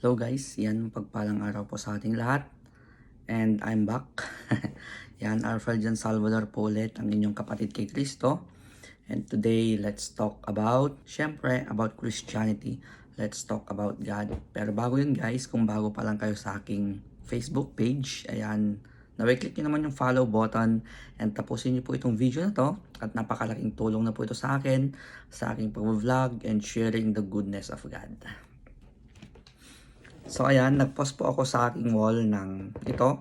Hello guys, yan pagpalang araw po sa ating lahat. And I'm back. yan, Arfel Jan Salvador po ulit, ang inyong kapatid kay Kristo. And today, let's talk about, syempre, about Christianity. Let's talk about God. Pero bago yun guys, kung bago pa lang kayo sa aking Facebook page, ayan, na-click nyo naman yung follow button and tapusin nyo po itong video na to at napakalaking tulong na po ito sa akin sa aking pag-vlog and sharing the goodness of God. So ayan, nag-post po ako sa aking wall ng ito.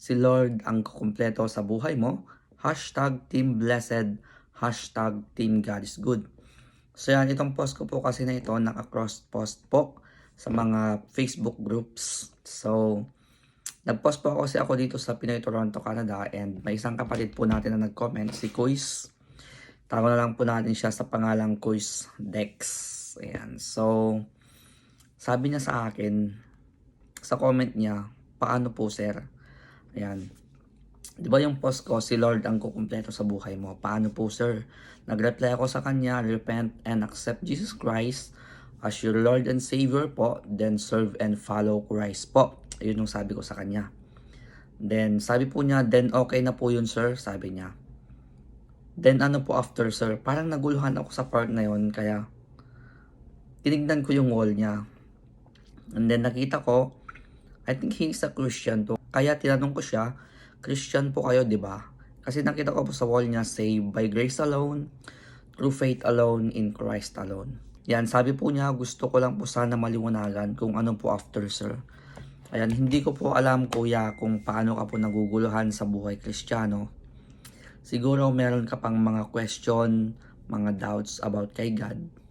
Si Lord ang kukumpleto sa buhay mo. Hashtag Team Blessed. Hashtag Team God is Good. So yan, itong post ko po kasi na ito, naka-cross post po sa mga Facebook groups. So, nag-post po ako kasi ako dito sa Pinoy Toronto, Canada and may isang kapatid po natin na nag-comment, si Kuis. Tago na lang po natin siya sa pangalang Kuis Dex. Ayan, so sabi niya sa akin, sa comment niya, paano po sir? Ayan. Di ba yung post ko, si Lord ang kukumpleto sa buhay mo? Paano po sir? Nag-reply ako sa kanya, repent and accept Jesus Christ as your Lord and Savior po, then serve and follow Christ po. Yun yung sabi ko sa kanya. Then, sabi po niya, then okay na po yun sir, sabi niya. Then ano po after sir, parang naguluhan ako sa part na yun, kaya tinignan ko yung wall niya. And then nakita ko, I think he's a Christian to. Kaya tinanong ko siya, Christian po kayo, di ba? Kasi nakita ko po sa wall niya, say, by grace alone, through faith alone, in Christ alone. Yan, sabi po niya, gusto ko lang po sana maliwanagan kung ano po after, sir. Ayan, hindi ko po alam, kuya, kung paano ka po naguguluhan sa buhay kristyano. Siguro meron ka pang mga question, mga doubts about kay God.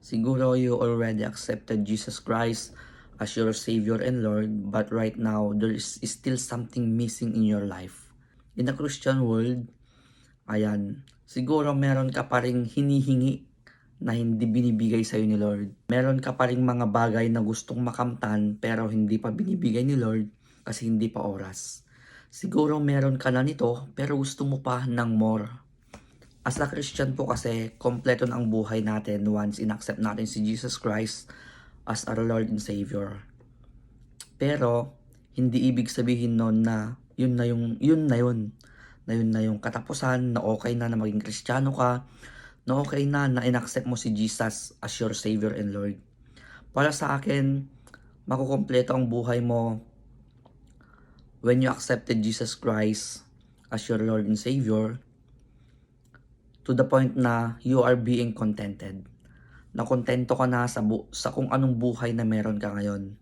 Siguro you already accepted Jesus Christ as your Savior and Lord, but right now there is still something missing in your life. In the Christian world, ayan, siguro meron ka pa ring hinihingi na hindi binibigay sa'yo ni Lord. Meron ka pa ring mga bagay na gustong makamtan pero hindi pa binibigay ni Lord kasi hindi pa oras. Siguro meron ka na nito pero gusto mo pa ng more. As a Christian po kasi, kompleto na ang buhay natin once in-accept natin si Jesus Christ as our Lord and Savior. Pero, hindi ibig sabihin nun na yun na yung, yun na yun. Na yun na yung katapusan, na okay na na maging Kristiyano ka, na okay na na in-accept mo si Jesus as your Savior and Lord. Para sa akin, makukompleto ang buhay mo when you accepted Jesus Christ as your Lord and Savior to the point na you are being contented. Na kontento ka na sa, bu- sa kung anong buhay na meron ka ngayon.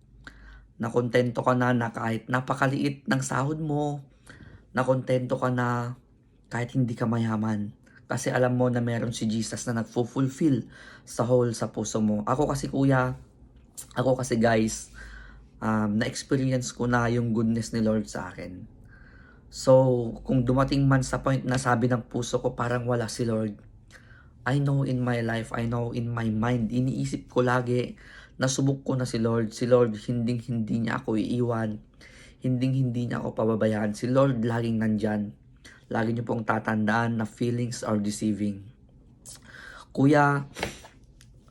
Na kontento ka na na kahit napakaliit ng sahod mo, na kontento ka na kahit hindi ka mayaman. Kasi alam mo na meron si Jesus na nagfulfill sa whole sa puso mo. Ako kasi kuya, ako kasi guys, um, na-experience ko na yung goodness ni Lord sa akin. So, kung dumating man sa point na sabi ng puso ko parang wala si Lord, I know in my life, I know in my mind, iniisip ko lagi, nasubok ko na si Lord. Si Lord, hinding hindi niya ako iiwan. Hinding hindi niya ako pababayaan. Si Lord laging nandyan. Lagi niyo pong tatandaan na feelings are deceiving. Kuya,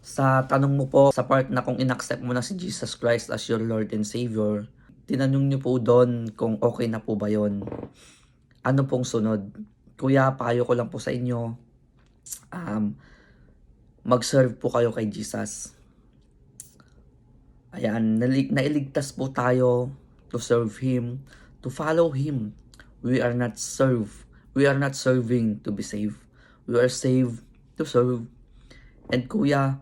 sa tanong mo po, sa part na kung inaccept mo na si Jesus Christ as your Lord and Savior, tinanong niyo po doon kung okay na po ba yon. Ano pong sunod? Kuya, payo ko lang po sa inyo, um, mag-serve po kayo kay Jesus. Ayan, nailigtas po tayo to serve Him, to follow Him. We are not serve. We are not serving to be saved. We are saved to serve. And kuya,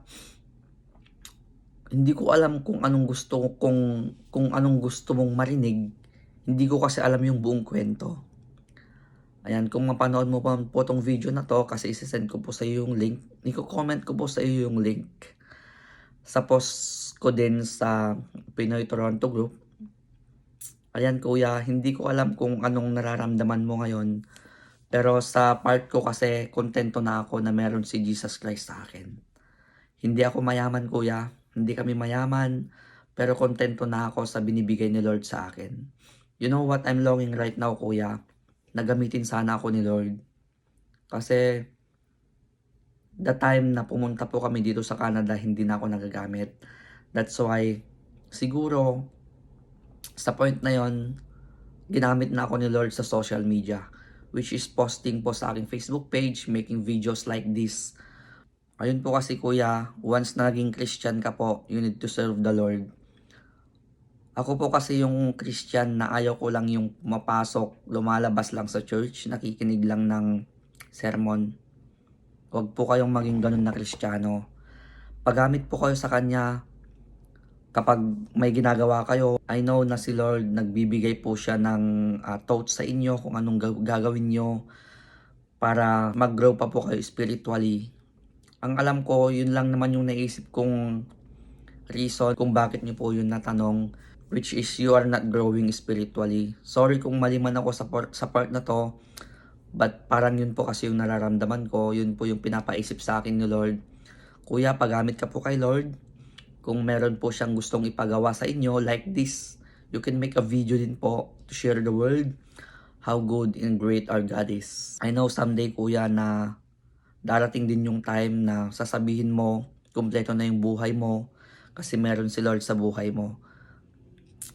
hindi ko alam kung anong gusto kung kung anong gusto mong marinig. Hindi ko kasi alam yung buong kwento. Ayan, kung mapanood mo pa po tong video na to kasi isi-send ko po sa iyo yung link. Iko-comment ko po sa iyo yung link sa post ko din sa Pinoy Toronto Group. Ayan kuya, hindi ko alam kung anong nararamdaman mo ngayon. Pero sa part ko kasi kontento na ako na meron si Jesus Christ sa akin. Hindi ako mayaman kuya, hindi kami mayaman, pero kontento na ako sa binibigay ni Lord sa akin. You know what I'm longing right now kuya? Nagamitin sana ako ni Lord. Kasi the time na pumunta po kami dito sa Canada, hindi na ako nagagamit. That's why, siguro, sa point na yon ginamit na ako ni Lord sa social media. Which is posting po sa aking Facebook page, making videos like this. Ayun po kasi kuya, once na naging Christian ka po, you need to serve the Lord. Ako po kasi yung Christian na ayaw ko lang yung mapasok, lumalabas lang sa church, nakikinig lang ng sermon. Huwag po kayong maging ganun na Kristiyano. Paggamit po kayo sa Kanya, kapag may ginagawa kayo, I know na si Lord nagbibigay po siya ng ah, thoughts sa inyo kung anong ga- gagawin nyo para mag-grow pa po kayo spiritually. Ang alam ko, yun lang naman yung naisip kong reason kung bakit niyo po yun natanong which is you are not growing spiritually. Sorry kung mali man ako sa part, sa part na to but parang yun po kasi yung nararamdaman ko, yun po yung pinapaisip sa akin ni Lord. Kuya, paggamit ka po kay Lord, kung meron po siyang gustong ipagawa sa inyo like this, you can make a video din po to share the world how good and great our God is. I know someday kuya na darating din yung time na sasabihin mo, kumpleto na yung buhay mo kasi meron si Lord sa buhay mo.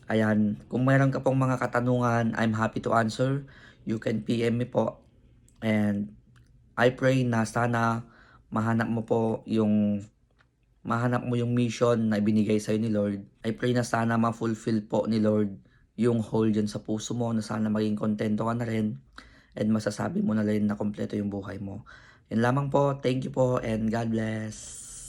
Ayan, kung meron ka pong mga katanungan, I'm happy to answer. You can PM me po. And I pray na sana mahanap mo po yung mahanap mo yung mission na ibinigay sa'yo ni Lord. I pray na sana ma-fulfill po ni Lord yung hole dyan sa puso mo na sana maging kontento ka na rin and masasabi mo na rin na kompleto yung buhay mo. Yan lamang po. Thank you po and God bless.